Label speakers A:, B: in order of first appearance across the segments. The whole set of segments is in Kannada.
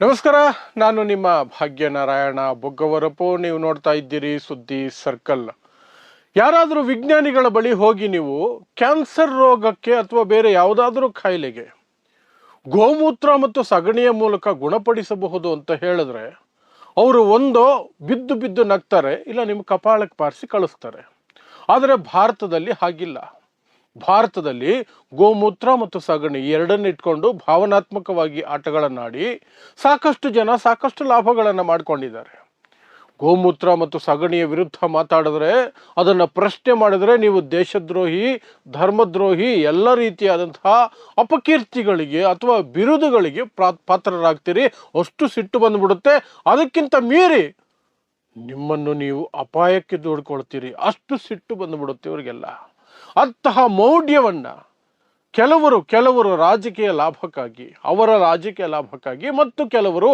A: ನಮಸ್ಕಾರ, ನಾನು ನಿಮ್ಮ ಭಾಗ್ಯನಾರಾಯಣ ಬೊಗ್ಗವರಪು. ನೀವು ನೋಡ್ತಾ ಇದ್ದೀರಿ ಸುದ್ದಿ ಸರ್ಕಲ್. ಯಾರಾದರೂ ವಿಜ್ಞಾನಿಗಳ ಬಳಿ ಹೋಗಿ ನೀವು ಕ್ಯಾನ್ಸರ್ ರೋಗಕ್ಕೆ ಅಥವಾ ಬೇರೆ ಯಾವುದಾದ್ರೂ ಕಾಯಿಲೆಗೆ ಗೋಮೂತ್ರ ಮತ್ತು ಸಗಣಿಯ ಮೂಲಕ ಗುಣಪಡಿಸಬಹುದು ಅಂತ ಹೇಳಿದ್ರೆ, ಅವರು ಒಂದು ಬಿದ್ದು ಬಿದ್ದು ನಗ್ತಾರೆ, ಇಲ್ಲ ನಿಮ್ಮ ಕಪಾಳಕ್ಕೆ ಪಾರಿಸಿ ಕಳಿಸ್ತಾರೆ. ಆದರೆ ಭಾರತದಲ್ಲಿ ಹಾಗಿಲ್ಲ. ಭಾರತದಲ್ಲಿ ಗೋಮೂತ್ರ ಮತ್ತು ಸಗಣಿ ಎರಡನ್ನ ಇಟ್ಕೊಂಡು ಭಾವನಾತ್ಮಕವಾಗಿ ಆಟಗಳನ್ನಾಡಿ ಸಾಕಷ್ಟು ಜನ ಸಾಕಷ್ಟು ಲಾಭಗಳನ್ನು ಮಾಡ್ಕೊಂಡಿದ್ದಾರೆ. ಗೋಮೂತ್ರ ಮತ್ತು ಸಗಣಿಯ ವಿರುದ್ಧ ಮಾತಾಡಿದ್ರೆ ಅದನ್ನು ಪ್ರಶ್ನೆ ಮಾಡಿದರೆ ನೀವು ದೇಶದ್ರೋಹಿ, ಧರ್ಮದ್ರೋಹಿ, ಎಲ್ಲ ರೀತಿಯಾದಂತಹ ಅಪಕೀರ್ತಿಗಳಿಗೆ ಅಥವಾ ಬಿರುದುಗಳಿಗೆ ಪಾತ್ರರಾಗ್ತೀರಿ. ಅಷ್ಟು ಸಿಟ್ಟು ಬಂದುಬಿಡುತ್ತೆ. ಅದಕ್ಕಿಂತ ಮೀರಿ ನಿಮ್ಮನ್ನು ನೀವು ಅಪಾಯಕ್ಕೆ ದೂಡ್ಕೊಳ್ತೀರಿ. ಅಷ್ಟು ಸಿಟ್ಟು ಬಂದುಬಿಡುತ್ತೆ ಇವರಿಗೆಲ್ಲ. ಅಂತಹ ಮೌಢ್ಯವನ್ನು ಕೆಲವರು ಕೆಲವರು ರಾಜಕೀಯ ಲಾಭಕ್ಕಾಗಿ, ಅವರ ರಾಜಕೀಯ ಲಾಭಕ್ಕಾಗಿ ಮತ್ತು ಕೆಲವರು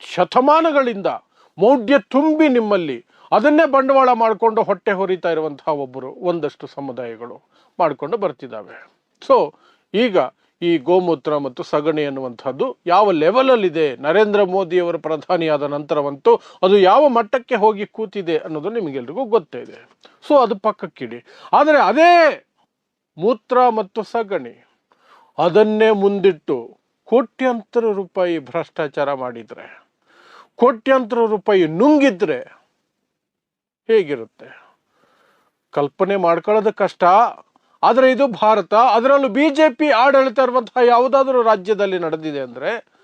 A: ಶತಮಾನಗಳಿಂದ ಮೌಢ್ಯ ತುಂಬಿ ನಿಮ್ಮಲ್ಲಿ ಅದನ್ನೇ ಬಂಡವಾಳ ಮಾಡಿಕೊಂಡು ಹೊಟ್ಟೆ ಹೊರಿತಾ ಇರುವಂತಹ ಒಬ್ಬರು ಒಂದಷ್ಟು ಸಮುದಾಯಗಳು ಮಾಡಿಕೊಂಡು ಬರ್ತಿದ್ದಾವೆ. ಸೊ ಈಗ ಈ ಗೋಮೂತ್ರ ಮತ್ತು ಸಗಣಿ ಅನ್ನುವಂಥದ್ದು ಯಾವ ಲೆವೆಲಲ್ಲಿದೆ ನರೇಂದ್ರ ಮೋದಿಯವರು ಪ್ರಧಾನಿಯಾದ ನಂತರವಂತೂ ಅದು ಯಾವ ಮಟ್ಟಕ್ಕೆ ಹೋಗಿ ಕೂತಿದೆ ಅನ್ನೋದು ನಿಮಗೆಲ್ರಿಗೂ ಗೊತ್ತೇ ಇದೆ. ಸೊ ಅದು ಪಕ್ಕಕ್ಕಿಡಿ. ಆದರೆ ಅದೇ ಮೂತ್ರ ಮತ್ತು ಸಗಣಿ ಅದನ್ನೇ ಮುಂದಿಟ್ಟು ಕೋಟ್ಯಂತರ ರೂಪಾಯಿ ಭ್ರಷ್ಟಾಚಾರ ಮಾಡಿದರೆ, ಕೋಟ್ಯಂತರ ರೂಪಾಯಿ ನುಂಗಿದ್ರೆ ಹೇಗಿರುತ್ತೆ? ಕಲ್ಪನೆ ಮಾಡ್ಕೊಳ್ಳೋದು ಕಷ್ಟ. ಆದರೆ ಇದು ಭಾರತ. ಅದರಲ್ಲೂ ಬಿ ಜೆ ಪಿ ಆಡಳಿತ ಇರುವಂತಹ ಯಾವುದಾದ್ರೂ ರಾಜ್ಯದಲ್ಲಿ ನಡೆದಿದೆ ಅಂದರೆ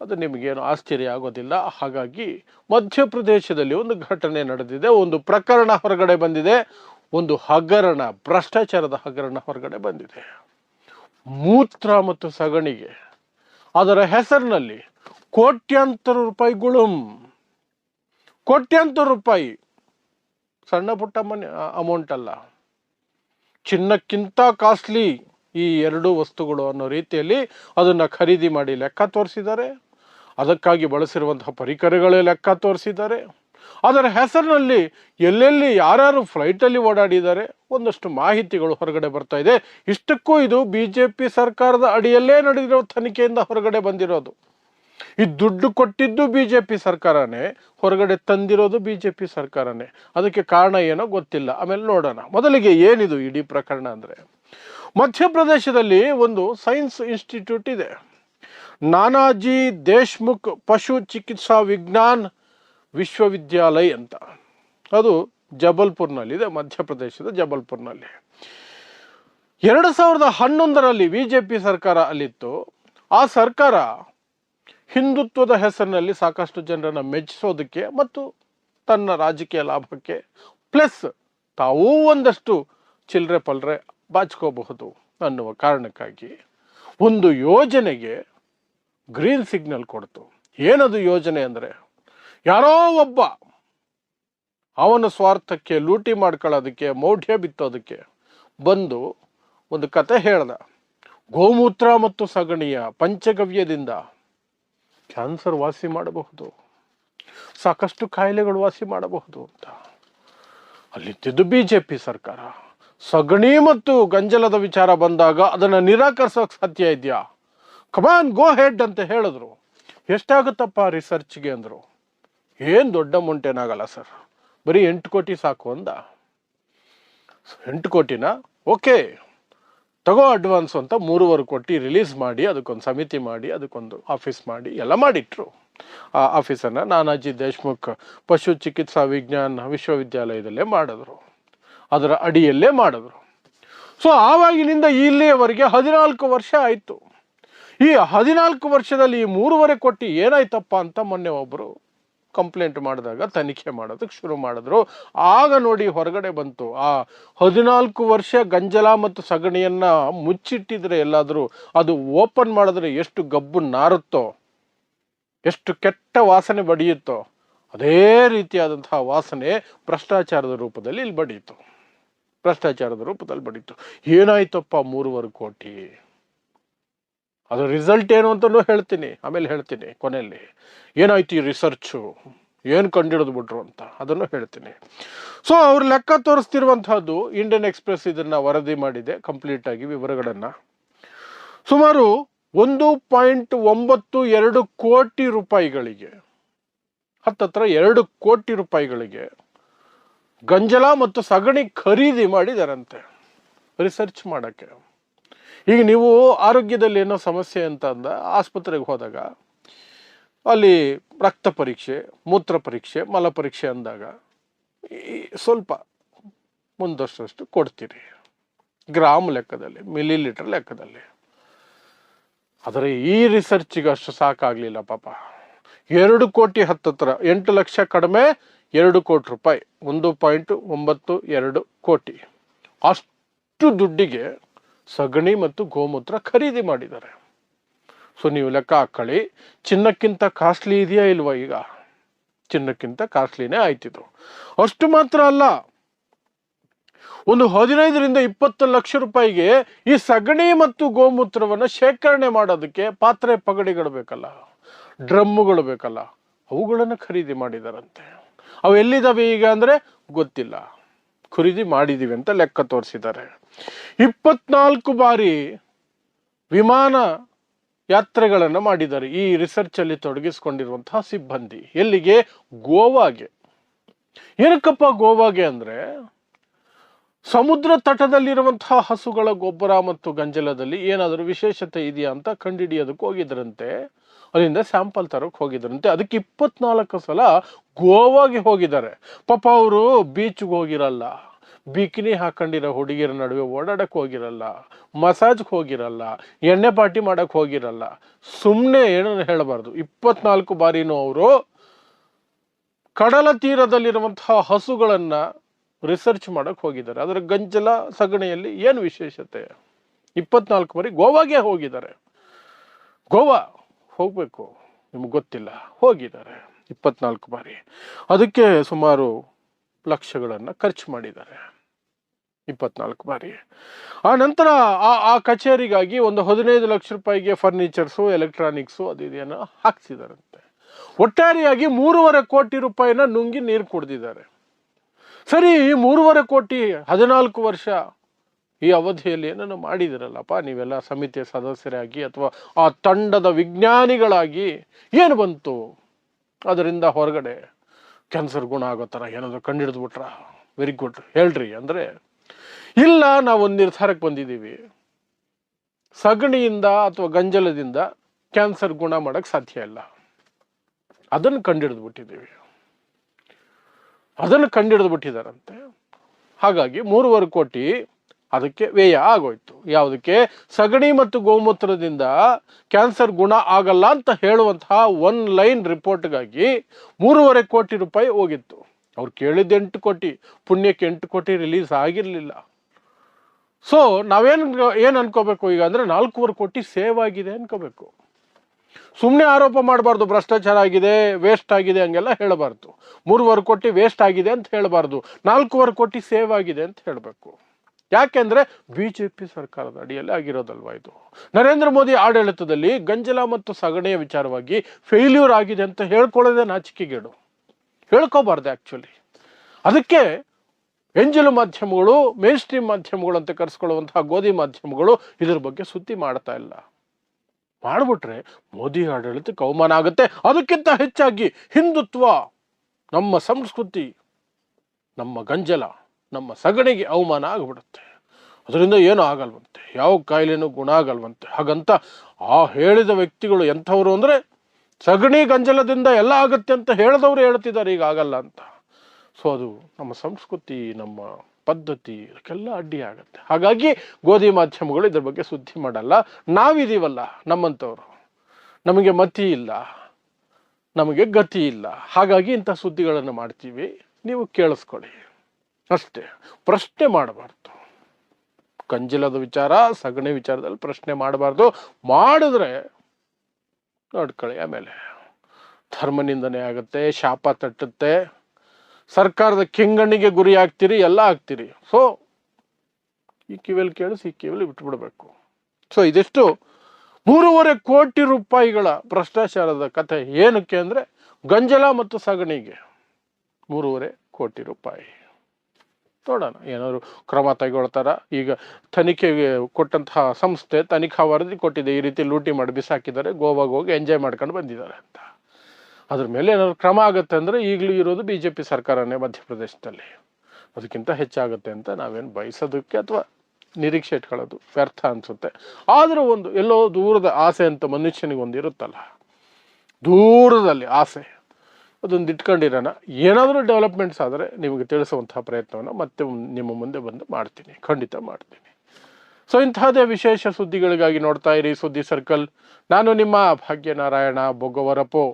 A: ಅದು ನಿಮಗೇನು ಆಶ್ಚರ್ಯ ಆಗೋದಿಲ್ಲ. ಹಾಗಾಗಿ ಮಧ್ಯಪ್ರದೇಶದಲ್ಲಿ ಒಂದು ಘಟನೆ ನಡೆದಿದೆ. ಒಂದು ಪ್ರಕರಣ ಹೊರಗಡೆ ಬಂದಿದೆ. ಒಂದು ಹಗರಣ, ಭ್ರಷ್ಟಾಚಾರದ ಹಗರಣ ಹೊರಗಡೆ ಬಂದಿದೆ. ಮೂತ್ರ ಮತ್ತು ಸಗಣಿಗೆ. ಅದರ ಹೆಸರಿನಲ್ಲಿ ಕೋಟ್ಯಾಂತರ ರೂಪಾಯಿ ಗುಳುಂ. ಕೋಟ್ಯಾಂತರ ರೂಪಾಯಿ. ಸಣ್ಣ ಪುಟ್ಟ ಮನೆ, ಅಮೌಂಟ್ ಅಲ್ಲ. ಚಿನ್ನಕ್ಕಿಂತ ಕಾಸ್ಟ್ಲಿ ಈ ಎರಡು ವಸ್ತುಗಳು ಅನ್ನೋ ರೀತಿಯಲ್ಲಿ ಅದನ್ನು ಖರೀದಿ ಮಾಡಿ ಲೆಕ್ಕ ತೋರಿಸಿದ್ದಾರೆ. ಅದಕ್ಕಾಗಿ ಬಳಸಿರುವಂತಹ ಪರಿಕರಗಳೇ ಲೆಕ್ಕ ತೋರಿಸಿದ್ದಾರೆ. ಅದರ ಹೆಸರಿನಲ್ಲಿ ಎಲ್ಲೆಲ್ಲಿ ಯಾರ್ಯಾರು ಫ್ಲೈಟಲ್ಲಿ ಓಡಾಡಿದ್ದಾರೆ ಒಂದಷ್ಟು ಮಾಹಿತಿಗಳು ಹೊರಗಡೆ ಬರ್ತಾ ಇದೆ. ಇಷ್ಟಕ್ಕೂ ಇದು ಬಿ ಸರ್ಕಾರದ ಅಡಿಯಲ್ಲೇ ನಡೆದಿರೋ ತನಿಖೆಯಿಂದ ಹೊರಗಡೆ ಬಂದಿರೋದು. ಈ ದುಡ್ಡು ಕೊಟ್ಟಿದ್ದು ಬಿ ಜೆ ಪಿ ಸರ್ಕಾರನೇ, ಹೊರಗಡೆ ತಂದಿರೋದು ಬಿ ಜೆ ಪಿ ಸರ್ಕಾರನೇ. ಅದಕ್ಕೆ ಕಾರಣ ಏನೋ ಗೊತ್ತಿಲ್ಲ. ಆಮೇಲೆ ನೋಡೋಣ. ಮೊದಲಿಗೆ ಏನಿದು ಇಡೀ ಪ್ರಕರಣ ಅಂದರೆ? ಮಧ್ಯಪ್ರದೇಶದಲ್ಲಿ ಒಂದು ಸೈನ್ಸ್ ಇನ್ಸ್ಟಿಟ್ಯೂಟ್ ಇದೆ. ನಾನಾಜಿ ದೇಶ್ಮುಖ್ ಪಶು ಚಿಕಿತ್ಸಾ ವಿಜ್ಞಾನ್ ವಿಶ್ವವಿದ್ಯಾಲಯ ಅಂತ. ಅದು ಜಬಲ್ಪುರ್ನಲ್ಲಿದೆ, ಮಧ್ಯಪ್ರದೇಶದ ಜಬಲ್ಪುರ್ನಲ್ಲಿ. ಎರಡು ಸಾವಿರದ ಹನ್ನೊಂದರಲ್ಲಿ ಬಿ ಜೆ ಪಿ ಸರ್ಕಾರ ಅಲ್ಲಿತ್ತು. ಆ ಸರ್ಕಾರ ಹಿಂದುತ್ವದ ಹೆಸರಿನಲ್ಲಿ ಸಾಕಷ್ಟು ಜನರನ್ನು ಮೆಚ್ಚಿಸೋದಕ್ಕೆ ಮತ್ತು ತನ್ನ ರಾಜಕೀಯ ಲಾಭಕ್ಕೆ, ಪ್ಲಸ್ ತಾವೂ ಒಂದಷ್ಟು ಚಿಲ್ಲರೆ ಪಲ್ರೆ ಬಾಚ್ಕೋಬಹುದು ಅನ್ನುವ ಕಾರಣಕ್ಕಾಗಿ ಒಂದು ಯೋಜನೆಗೆ ಗ್ರೀನ್ ಸಿಗ್ನಲ್ ಕೊಡ್ತು. ಏನದು ಯೋಜನೆ ಅಂದರೆ, ಯಾರೋ ಒಬ್ಬ ಅವನ ಸ್ವಾರ್ಥಕ್ಕೆ ಲೂಟಿ ಮಾಡ್ಕೊಳ್ಳೋದಕ್ಕೆ, ಮೌಢ್ಯ ಬಿತ್ತೋದಕ್ಕೆ ಬಂದು ಒಂದು ಕತೆ ಹೇಳ್ದ. ಗೋಮೂತ್ರ ಮತ್ತು ಸಗಣಿಯ ಪಂಚಗವ್ಯದಿಂದ ಕ್ಯಾನ್ಸರ್ ವಾಸಿ ಮಾಡಬಹುದು. ಸಾಕಷ್ಟು ಕಾಯಿಲೆಗಳು ವಾಸಿ ಮಾಡಬಹುದು ಅಂತ. ಅಲ್ಲಿದ್ದಿದ್ದು ಬಿ ಜೆ ಪಿ ಸರ್ಕಾರ. ಸಗಣಿ ಮತ್ತು ಗಂಜಲದ ವಿಚಾರ ಬಂದಾಗ ಅದನ್ನು ನಿರಾಕರಿಸೋಕೆ ಸಾಧ್ಯ ಇದೆಯಾ? ಕಮಾನ್ ಗೋ ಹೆಡ್ ಅಂತ ಹೇಳಿದ್ರು. ಎಷ್ಟಾಗುತ್ತಪ್ಪ ರಿಸರ್ಚ್ಗೆ ಅಂದರು. ಏನು ದೊಡ್ಡ ಅಮೌಂಟ್ ಸರ್ ಬರೀ ಎಂಟು ಕೋಟಿ ಸಾಕು ಅಂದ. ಎಂಟು ಕೋಟಿನ? ಓಕೆ ತಗೋ ಅಡ್ವಾನ್ಸ್ ಅಂತ ಮೂರುವರೆ ಕೊಟ್ಟು ರಿಲೀಸ್ ಮಾಡಿ, ಅದಕ್ಕೊಂದು ಸಮಿತಿ ಮಾಡಿ, ಅದಕ್ಕೊಂದು ಆಫೀಸ್ ಮಾಡಿ, ಎಲ್ಲ ಮಾಡಿಟ್ರು. ಆ ಆಫೀಸನ್ನು ನಾನಾಜಿ ದೇಶ್ಮುಖ್ ಪಶು ಚಿಕಿತ್ಸಾ ವಿಜ್ಞಾನ ವಿಶ್ವವಿದ್ಯಾಲಯದಲ್ಲೇ ಮಾಡಿದ್ರು. ಅದರ ಅಡಿಯಲ್ಲೇ ಮಾಡಿದ್ರು. ಸೊ ಆವಾಗಿನಿಂದ ಇಲ್ಲಿಯವರೆಗೆ ಹದಿನಾಲ್ಕು ವರ್ಷ ಆಯಿತು. ಈ ಹದಿನಾಲ್ಕು ವರ್ಷದಲ್ಲಿ ಈ ಮೂರುವರೆ ಕೊಟ್ಟು ಏನಾಯ್ತಪ್ಪ ಅಂತ ಮೊನ್ನೆ ಒಬ್ಬರು ಕಂಪ್ಲೇಂಟ್ ಮಾಡಿದಾಗ ತನಿಖೆ ಮಾಡೋದಕ್ಕೆ ಶುರು ಮಾಡಿದ್ರು. ಆಗ ನೋಡಿ ಹೊರಗಡೆ ಬಂತು. ಆ ಹದಿನಾಲ್ಕು ವರ್ಷ ಗಂಜಲ ಮತ್ತು ಸಗಣಿಯನ್ನ ಮುಚ್ಚಿಟ್ಟಿದ್ರೆ ಎಲ್ಲಾದರೂ ಅದು ಓಪನ್ ಮಾಡಿದ್ರೆ ಎಷ್ಟು ಗಬ್ಬು ನಾರುತ್ತೋ, ಎಷ್ಟು ಕೆಟ್ಟ ವಾಸನೆ ಬಡಿಯುತ್ತೋ, ಅದೇ ರೀತಿಯಾದಂತಹ ವಾಸನೆ ಭ್ರಷ್ಟಾಚಾರದ ರೂಪದಲ್ಲಿ ಇಲ್ಲಿ ಬಡಿಯಿತು ಭ್ರಷ್ಟಾಚಾರದ ರೂಪದಲ್ಲಿ ಬಡಿತು. ಏನಾಯ್ತಪ್ಪ ಮೂರುವರೆ ಕೋಟಿ? ಅದರ ರಿಸಲ್ಟ್ ಏನು ಅಂತಲೂ ಹೇಳ್ತೀನಿ. ಆಮೇಲೆ ಹೇಳ್ತೀನಿ ಕೊನೆಯಲ್ಲಿ. ಏನಾಯ್ತು ಈ ರಿಸರ್ಚು ಏನು ಕಂಡಿಡಿದು ಬಿಟ್ರು ಅಂತ ಅದನ್ನು ಹೇಳ್ತೀನಿ. ಸೊ ಅವ್ರು ಲೆಕ್ಕ ತೋರಿಸ್ತಿರುವಂತಹದ್ದು ಇಂಡಿಯನ್ ಎಕ್ಸ್ಪ್ರೆಸ್ ಇದನ್ನು ವರದಿ ಮಾಡಿದೆ ಕಂಪ್ಲೀಟ್ ಆಗಿ ವಿವರಗಳನ್ನು. ಸುಮಾರು ಒಂದು ಪಾಯಿಂಟ್ ಒಂಬತ್ತು ಎರಡು ಕೋಟಿ ರೂಪಾಯಿಗಳಿಗೆ, ಹತ್ತತ್ರ ಎರಡು ಕೋಟಿ ರೂಪಾಯಿಗಳಿಗೆ ಗಂಜಲ ಮತ್ತು ಸಗಣಿ ಖರೀದಿ ಮಾಡಿದಾರಂತೆ. ರಿಸರ್ಚ್ ಮಾಡೋಕ್ಕೆ. ಈಗ ನೀವು ಆರೋಗ್ಯದಲ್ಲಿ ಏನೋ ಸಮಸ್ಯೆ ಅಂತ ಅಂದ, ಆಸ್ಪತ್ರೆಗೆ ಹೋದಾಗ, ಅಲ್ಲಿ ರಕ್ತ ಪರೀಕ್ಷೆ, ಮೂತ್ರ ಪರೀಕ್ಷೆ, ಮಲ ಪರೀಕ್ಷೆ ಅಂದಾಗ ಸ್ವಲ್ಪ ಮುಂದಷ್ಟಷ್ಟು ಕೊಡ್ತೀರಿ. ಗ್ರಾಮ್ ಲೆಕ್ಕದಲ್ಲಿ ಮಿಲಿ ಲೀಟರ್ ಲೆಕ್ಕದಲ್ಲಿ. ಆದರೆ ಈ ರಿಸರ್ಚಿಗೆ ಅಷ್ಟು ಸಾಕಾಗಲಿಲ್ಲ ಪಾಪ. ಎರಡು ಕೋಟಿ ಹತ್ತತ್ರ, ಎಂಟು ಲಕ್ಷ ಕಡಿಮೆ, ಎರಡು ಕೋಟಿ ರೂಪಾಯಿ, ಒಂದು ಪಾಯಿಂಟ್ ಒಂಬತ್ತು ಎರಡು ಕೋಟಿ. ಅಷ್ಟು ದುಡ್ಡಿಗೆ ಸಗಣಿ ಮತ್ತು ಗೋಮೂತ್ರ ಖರೀದಿ ಮಾಡಿದ್ದಾರೆ. ಸೊ ನೀವು ಲೆಕ್ಕ ಹಾಕೊಳ್ಳಿ ಚಿನ್ನಕ್ಕಿಂತ ಕಾಸ್ಟ್ಲಿ ಇದೆಯಾ ಇಲ್ವಾ ಈಗ? ಚಿನ್ನಕ್ಕಿಂತ ಕಾಸ್ಟ್ಲಿನೇ ಆಯ್ತಿದ್ರು ಅಷ್ಟು ಮಾತ್ರ ಅಲ್ಲ. ಒಂದು ಹದಿನೈದರಿಂದ ಇಪ್ಪತ್ತು ಲಕ್ಷ ರೂಪಾಯಿಗೆ ಈ ಸಗಣಿ ಮತ್ತು ಗೋಮೂತ್ರವನ್ನು ಶೇಖರಣೆ ಮಾಡೋದಕ್ಕೆ ಪಾತ್ರೆ ಪಗಡಿಗಳು ಬೇಕಲ್ಲ, ಡ್ರಮ್ಮುಗಳು ಬೇಕಲ್ಲ, ಅವುಗಳನ್ನು ಖರೀದಿ ಮಾಡಿದಾರಂತೆ. ಅವು ಎಲ್ಲಿದ್ದಾವೆ ಈಗ ಅಂದರೆ ಗೊತ್ತಿಲ್ಲ. ಖರೀದಿ ಮಾಡಿದ್ದೀವಿ ಅಂತ ಲೆಕ್ಕ ತೋರಿಸಿದ್ದಾರೆ. ಇಪ್ಪತ್ನಾಲ್ಕು ಬಾರಿ ವಿಮಾನ ಯಾತ್ರೆಗಳನ್ನು ಮಾಡಿದ್ದಾರೆ. ಈ ರಿಸರ್ಚಲ್ಲಿ ತೊಡಗಿಸಿಕೊಂಡಿರುವಂತಹ ಸಿಬ್ಬಂದಿ. ಎಲ್ಲಿಗೆ? ಗೋವಾಗೆ. ಏನಕ್ಕಪ್ಪ ಗೋವಾಗೆ ಅಂದ್ರೆ ಸಮುದ್ರ ತಟದಲ್ಲಿರುವಂತಹ ಹಸುಗಳ ಗೊಬ್ಬರ ಮತ್ತು ಗಂಜಲದಲ್ಲಿ ಏನಾದರೂ ವಿಶೇಷತೆ ಇದೆಯಾ ಅಂತ ಕಂಡುಹಿಡಿಯೋದಕ್ಕೆ ಹೋಗಿದ್ರಂತೆ. ಅಲ್ಲಿಂದ ಸ್ಯಾಂಪಲ್ ತರಕ್ಕೆ ಹೋಗಿದ್ರಂತೆ. ಅದಕ್ಕೆ ಇಪ್ಪತ್ನಾಲ್ಕು ಸಲ ಗೋವಾಗೆ ಹೋಗಿದ್ದಾರೆ. ಪಾಪ ಅವರು ಬೀಚ್ಗೆ ಹೋಗಿರಲ್ಲ. ಬಿಕಿನಿ ಹಾಕೊಂಡಿರೋ ಹುಡುಗಿಯರ ನಡುವೆ ಓಡಾಡಕ್ಕೆ ಹೋಗಿರಲ್ಲ ಮಸಾಜ್ಗೆ ಹೋಗಿರಲ್ಲ, ಎಣ್ಣೆ ಪಾರ್ಟಿ ಮಾಡಕ್ಕೆ ಹೋಗಿರಲ್ಲ ಸುಮ್ಮನೆ ಏನನ್ನು ಹೇಳಬಾರ್ದು. ಇಪ್ಪತ್ನಾಲ್ಕು ಬಾರಿನೂ ಅವರು ಕಡಲ ತೀರದಲ್ಲಿರುವಂತಹ ಹಸುಗಳನ್ನು ರಿಸರ್ಚ್ ಮಾಡೋಕ್ಕೆ ಹೋಗಿದ್ದಾರೆ. ಅದರ ಗಂಜಲ ಸಗಣಿಯಲ್ಲಿ ಏನು ವಿಶೇಷತೆ? ಇಪ್ಪತ್ನಾಲ್ಕು ಬಾರಿ ಗೋವಾಗೆ ಹೋಗಿದ್ದಾರೆ. ಗೋವಾ ಹೋಗಬೇಕು. ನಿಮ್ಗೆ ಗೊತ್ತಿಲ್ಲ. ಹೋಗಿದ್ದಾರೆ. ಇಪ್ಪತ್ನಾಲ್ಕು ಬಾರಿ. ಅದಕ್ಕೆ ಸುಮಾರು ಲಕ್ಷಗಳನ್ನು ಖರ್ಚು ಮಾಡಿದ್ದಾರೆ. ಇಪ್ಪತ್ನಾಲ್ಕು ಬಾರಿ. ಆ ನಂತರ ಆ ಆ ಕಚೇರಿಗಾಗಿ ಒಂದು ಹದಿನೈದು ಲಕ್ಷ ರೂಪಾಯಿಗೆ ಫರ್ನಿಚರ್ಸು, ಎಲೆಕ್ಟ್ರಾನಿಕ್ಸು ಅದು ಇದೆಯನ್ನು ಹಾಕ್ಸಿದಾರಂತೆ. ಒಟ್ಟಾರೆಯಾಗಿ ಮೂರುವರೆ ಕೋಟಿ ರೂಪಾಯಿನ ನುಂಗಿ ನೀರು ಕುಡ್ದಿದ್ದಾರೆ. ಸರಿ, ಈ ಮೂರುವರೆ ಕೋಟಿ ಹದಿನಾಲ್ಕು ವರ್ಷ ಈ ಅವಧಿಯಲ್ಲಿ ಏನನ್ನು ಮಾಡಿದಿರಲ್ಲಪ್ಪ? ನೀವೆಲ್ಲ ಸಮಿತಿಯ ಸದಸ್ಯರಾಗಿ ಅಥವಾ ಆ ತಂಡದ ವಿಜ್ಞಾನಿಗಳಾಗಿ ಏನು ಬಂತು? ಅದರಿಂದ ಹೊರಗಡೆ ಕ್ಯಾನ್ಸರ್ ಗುಣ ಆಗೋ ಥರ ಏನಾದರೂ ಕಂಡಿಡಿದು ಬಿಟ್ರ ವೆರಿ ಗುಡ್ ಹೇಳ್ರಿ, ಅಂದರೆ ಇಲ್ಲ, ನಾವು ಒಂದು ನಿರ್ಧಾರಕ್ಕೆ ಬಂದಿದ್ದೀವಿ. ಸಗಣಿಯಿಂದ ಅಥವಾ ಗಂಜಲದಿಂದ ಕ್ಯಾನ್ಸರ್ ಗುಣ ಮಾಡೋಕ್ಕೆ ಸಾಧ್ಯ ಇಲ್ಲ. ಅದನ್ನು ಕಂಡಿಡಿದು ಬಿಟ್ಟಿದ್ದೀವಿ ಅದನ್ನು ಕಂಡಿಡಿದು ಬಿಟ್ಟಿದ್ದಾರಂತೆ ಹಾಗಾಗಿ ಮೂರುವರೆ ಕೋಟಿ ಅದಕ್ಕೆ ವ್ಯಯ ಆಗೋಯ್ತು. ಯಾವುದಕ್ಕೆ? ಸಗಣಿ ಮತ್ತು ಗೋಮೂತ್ರದಿಂದ ಕ್ಯಾನ್ಸರ್ ಗುಣ ಆಗಲ್ಲ ಅಂತ ಹೇಳುವಂತಹ ಒನ್ ಲೈನ್ ರಿಪೋರ್ಟ್ಗಾಗಿ ಮೂರುವರೆ ಕೋಟಿ ರೂಪಾಯಿ ಹೋಗಿತ್ತು. ಅವ್ರು ಕೇಳಿದ್ದು ಎಂಟು ಕೋಟಿ, ಪುಣ್ಯಕ್ಕೆ ಎಂಟು ಕೋಟಿ ರಿಲೀಸ್ ಆಗಿರಲಿಲ್ಲ. ಸೊ ನಾವೇನು ಏನು ಅನ್ಕೋಬೇಕು ಈಗ ಅಂದರೆ ನಾಲ್ಕೂವರೆ ಕೋಟಿ ಸೇವ್ ಆಗಿದೆ ಅನ್ಕೋಬೇಕು. ಸುಮ್ಮನೆ ಆರೋಪ ಮಾಡಬಾರ್ದು, ಭ್ರಷ್ಟಾಚಾರ ಆಗಿದೆ ವೇಸ್ಟ್ ಆಗಿದೆ ಹಂಗೆಲ್ಲ ಹೇಳಬಾರ್ದು. ಮೂರುವರೆ ಕೋಟಿ ವೇಸ್ಟ್ ಆಗಿದೆ ಅಂತ ಹೇಳಬಾರ್ದು. ನಾಲ್ಕೂವರೆ ಕೋಟಿ ಸೇವ್ ಆಗಿದೆ ಅಂತ ಹೇಳಬೇಕು. ಯಾಕೆಂದ್ರೆ ಬಿ ಜೆ ಪಿ ಸರ್ಕಾರದ ಅಡಿಯಲ್ಲಿ ಆಗಿರೋದಲ್ವಾ ಇದು? ನರೇಂದ್ರ ಮೋದಿ ಆಡಳಿತದಲ್ಲಿ ಗಂಜಲ ಮತ್ತು ಸಗಣಿಯ ವಿಚಾರವಾಗಿ ಫೇಲ್ಯೂರ್ ಆಗಿದೆ ಅಂತ ಹೇಳ್ಕೊಳ್ಳೋದೆ ನಾಚಿಕೆಗೇಡು. ಹೇಳ್ಕೋಬಾರ್ದೆ ಆ್ಯಕ್ಚುಲಿ ಅದಕ್ಕೆ ಎಂಜಲು ಮಾಧ್ಯಮಗಳು ಮೇನ್ ಸ್ಟ್ರೀಮ್ ಮಾಧ್ಯಮಗಳು ಅಂತ ಕರೆಸ್ಕೊಳ್ಳುವಂತಹ ಗೋಧಿ ಮಾಧ್ಯಮಗಳು ಇದ್ರ ಬಗ್ಗೆ ಸುದ್ದಿ ಮಾಡ್ತಾ ಇಲ್ಲ. ಮಾಡಿಬಿಟ್ರೆ ಮೋದಿ ಆಡಳಿತಕ್ಕೆ ಅವಮಾನ ಆಗುತ್ತೆ. ಅದಕ್ಕಿಂತ ಹೆಚ್ಚಾಗಿ ಹಿಂದುತ್ವ, ನಮ್ಮ ಸಂಸ್ಕೃತಿ, ನಮ್ಮ ಗಂಜಲ. ನಮ್ಮ ಸಗಣಿಗೆ ಅವಮಾನ ಆಗಿಬಿಡುತ್ತೆ. ಅದರಿಂದ ಏನೂ ಆಗಲ್ವಂತೆ. ಯಾವ ಕಾಯಿಲೆನೂ ಗುಣ ಆಗಲ್ವಂತೆ. ಹಾಗಂತ ಆ ಹೇಳಿದ ವ್ಯಕ್ತಿಗಳು ಎಂಥವರು ಅಂದರೆ ಸಗಣಿ ಗಂಜಲದಿಂದ ಎಲ್ಲ ಆಗುತ್ತೆ ಅಂತ ಹೇಳಿದವರು ಹೇಳ್ತಿದ್ದಾರೆ, ಈಗ ಆಗಲ್ಲ ಅಂತ. ಸೊ ಅದು ನಮ್ಮ ಸಂಸ್ಕೃತಿ, ನಮ್ಮ ಪದ್ಧತಿ, ಇದಕ್ಕೆಲ್ಲ ಅಡ್ಡಿ ಆಗುತ್ತೆ. ಹಾಗಾಗಿ ಗೋಧಿ ಮಾಧ್ಯಮಗಳು ಇದ್ರ ಬಗ್ಗೆ ಸುದ್ದಿ ಮಾಡಲ್ಲ. ನಾವಿದ್ದೀವಲ್ಲ ನಮ್ಮಂಥವ್ರು. ನಮಗೆ ಮತಿ ಇಲ್ಲ. ನಮಗೆ ಗತಿ ಇಲ್ಲ. ಹಾಗಾಗಿ ಇಂಥ ಸುದ್ದಿಗಳನ್ನು ಮಾಡ್ತೀವಿ. ನೀವು ಕೇಳಿಸ್ಕೊಳ್ಳಿ. ಅಷ್ಟೇ, ಪ್ರಶ್ನೆ ಮಾಡಬಾರ್ದು. ಕಂಜಿಲದ ವಿಚಾರ, ಸಗಣಿ ವಿಚಾರದಲ್ಲಿ ಪ್ರಶ್ನೆ ಮಾಡಬಾರ್ದು. ಮಾಡಿದ್ರೆ ನೋಡ್ಕೊಳ್ಳಿ ಆಮೇಲೆ. ಧರ್ಮನಿಂದನೆ ಆಗುತ್ತೆ, ಶಾಪ ತಟ್ಟುತ್ತೆ. ಸರ್ಕಾರದ ಕೆಂಗಣ್ಣಿಗೆ ಗುರಿ ಆಗ್ತೀರಿ, ಎಲ್ಲ ಆಗ್ತೀರಿ. ಸೊ ಈ ಕಿವಿಯಲ್ಲಿ ಕೇಳಿಸಿ ಈ ಕಿವಿಯಲ್ಲಿ ಬಿಟ್ಬಿಡ್ಬೇಕು. ಸೊ ಇದಿಷ್ಟು ಮೂರುವರೆ ಕೋಟಿ ರೂಪಾಯಿಗಳ ಭ್ರಷ್ಟಾಚಾರದ ಕಥೆ. ಏನಕ್ಕೆ ಅಂದರೆ, ಗಂಜಲ ಮತ್ತು ಸಗಣಿಗೆ ಮೂರುವರೆ ಕೋಟಿ ರೂಪಾಯಿ. ನೋಡೋಣ. ಏನಾದ್ರು ಕ್ರಮ ತೆಗೊಳ್ತಾರ? ಈಗ ತನಿಖೆಗೆ ಕೊಟ್ಟಂತಹ ಸಂಸ್ಥೆ ತನಿಖಾ ವರದಿ ಕೊಟ್ಟಿದೆ. ಈ ರೀತಿ ಲೂಟಿ ಮಾಡಿ ಬಿಸಾಕಿದ್ದಾರೆ. ಗೋವಾಗ ಹೋಗಿ ಎಂಜಾಯ್ ಮಾಡ್ಕೊಂಡು ಬಂದಿದ್ದಾರೆ ಅಂತ. ಅದ್ರ ಮೇಲೆ ಏನಾದ್ರು ಕ್ರಮ ಆಗುತ್ತೆ ಅಂದರೆ ಈಗಲೂ ಇರೋದು ಬಿ ಜೆ ಪಿ ಸರ್ಕಾರನೇ ಮಧ್ಯಪ್ರದೇಶದಲ್ಲಿ. ಅದಕ್ಕಿಂತ ಹೆಚ್ಚಾಗುತ್ತೆ ಅಂತ ನಾವೇನು ಬಯಸೋದಕ್ಕೆ ಅಥವಾ ನಿರೀಕ್ಷೆ ಇಟ್ಕೊಳ್ಳೋದು ವ್ಯರ್ಥ ಅನಿಸುತ್ತೆ. ಆದರೂ ಒಂದು ಎಲ್ಲೋ ದೂರದ ಆಸೆ ಅಂತ ಮನುಷ್ಯನಿಗೆ ಒಂದು ಇರುತ್ತಲ್ಲ ದೂರದಲ್ಲಿ ಆಸೆ. ಅದೊಂದು ಇಟ್ಕೊಂಡಿರೋಣ. ಏನಾದರೂ ಡೆವಲಪ್ಮೆಂಟ್ಸ್ ಆದರೆ ನಿಮಗೆ ತಿಳಿಸುವಂತಹ ಪ್ರಯತ್ನವನ್ನು ಮತ್ತೆ ನಿಮ್ಮ ಮುಂದೆ ಬಂದು ಮಾಡ್ತೀನಿ. ಖಂಡಿತ ಮಾಡ್ತೀನಿ. ಸೊ ಇಂತಹದೇ ವಿಶೇಷ ಸುದ್ದಿಗಳಿಗಾಗಿ ನೋಡ್ತಾ ಇರಿ. ಸುದ್ದಿ ಸರ್ಕಲ್ ನಾನು ನಿಮ್ಮ ಭಾಗ್ಯನಾರಾಯಣ ಬೊಗ್ಗವರಪು.